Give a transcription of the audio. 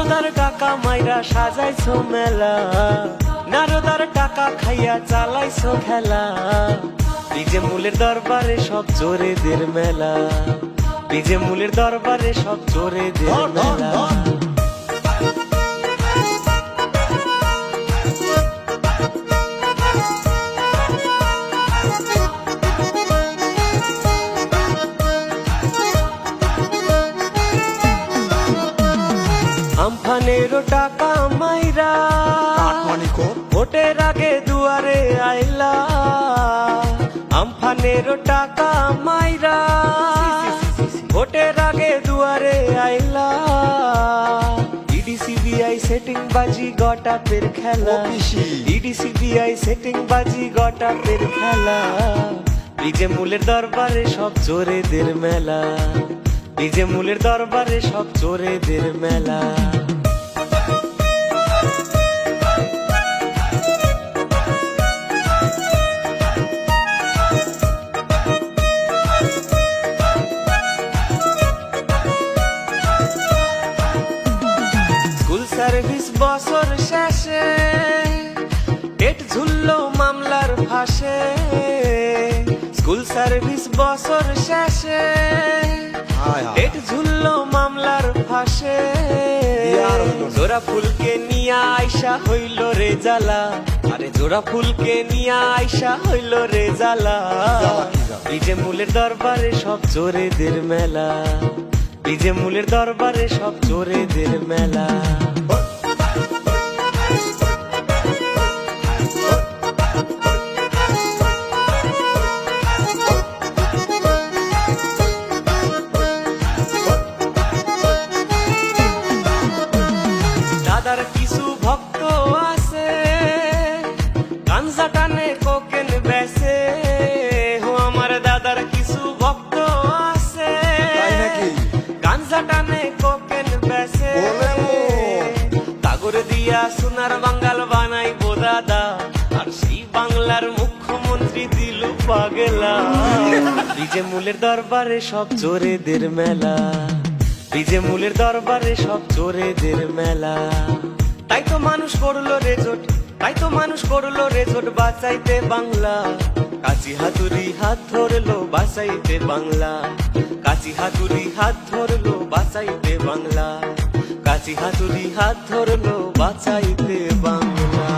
সারদার কাকা মাইরা সাজাইছো মেলা। নারদার টাকা খাইয়া চালাইছো খেলা। বিজে মূলের দরবারে সব জোরেদের মেলা। বিজে মূলের দরবারে সব জোরেদের মেলা। আমফানেরও টাকা মাইরা। ভোটের আগে দুয়ারে আইলা। আমফানেরও টাকা মাইরা। ভোটের আগে দুয়ারে আইলা। ইডি সিবিআই সেটিং বাজি গটা পের খেলা। অফিসি। ইডি সিবিআই সেটিং বাজি গটা পের খেলা। বিজে মূলের দরবারে সব চোরেদের মেলা। বিজে মূলের দরবারে সব চোরেদের মেলা। সার্ভিস বছর শেষে পেট ঝুললো মামলার ফাঁসে। স্কুল সার্ভিস বছর শেষে। পেট ঝুললো মামলার ফাঁসে। জোড়া ফুলকে নিয়ে আয়সা হইল রে জ্বালা। আরে জোড়া ফুলকে নিয়ে আয়সা হইল রে জ্বালা? বিজে মূলের দরবারে সব চোরেদের মেলা। বিজে মূলের দরবারে সব চোরেদের মেলা। দাদার কিছু ভক্ত আছে গাঞ্জা টানে কোকেন বেসে দিয়া সোনার বাঙ্গাল বানাইবো দাদা। আর সেই বাংলার মুখ্যমন্ত্রী দিল পাগলা। বিজে মূলের দরবারে সব চোরেদের মেলা। বিজে মূলের দরবারে সব চোরেদের মেলা। তাই তো মানুষ করল রেজোট, তাই তো মানুষ করল রেজোট, বাঁচাইতে বাংলা। কাচি হাতুড়ি হাত ধরলো, বাঁচাইতে বাংলা। কাচি হাতুড়ি হাত ধরলো, বাঁচাইতে বাংলা। কাছি হাতুড়ি হাত ধরলো বাঁচাইতে বাংলা।